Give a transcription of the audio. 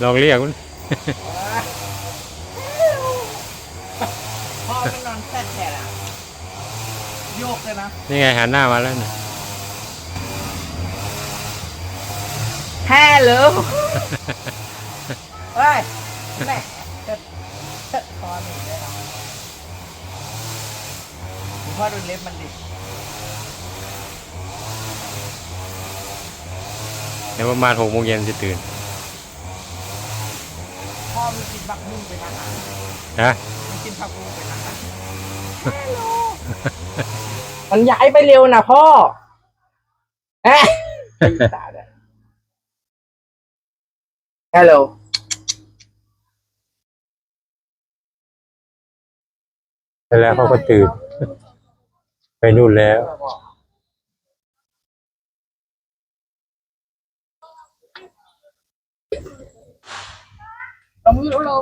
ลองเรียกมันพ่อมันนอนแซ่แฉะโยกเลยนะ นี่ไงหันหน้ามาแล้วนะฮัลโหลเฮ้ยแม่เชิดเชิดคอหนีเลยเนาะคุณพ่อดูเล็บมันดิเดี๋ยวประมาณหกโมงเย็นจะตื่นพ่อ มันกินผักบุ้งเป็นอาหารฮะมันกินผักบุ้งเป็นอาหารมันย้ายไปเร็วนะพ่อเอ๊ะฮัลโหลแล้วเขาก็ตื่น ไปนู่นแล้ว ต้องรู้เรา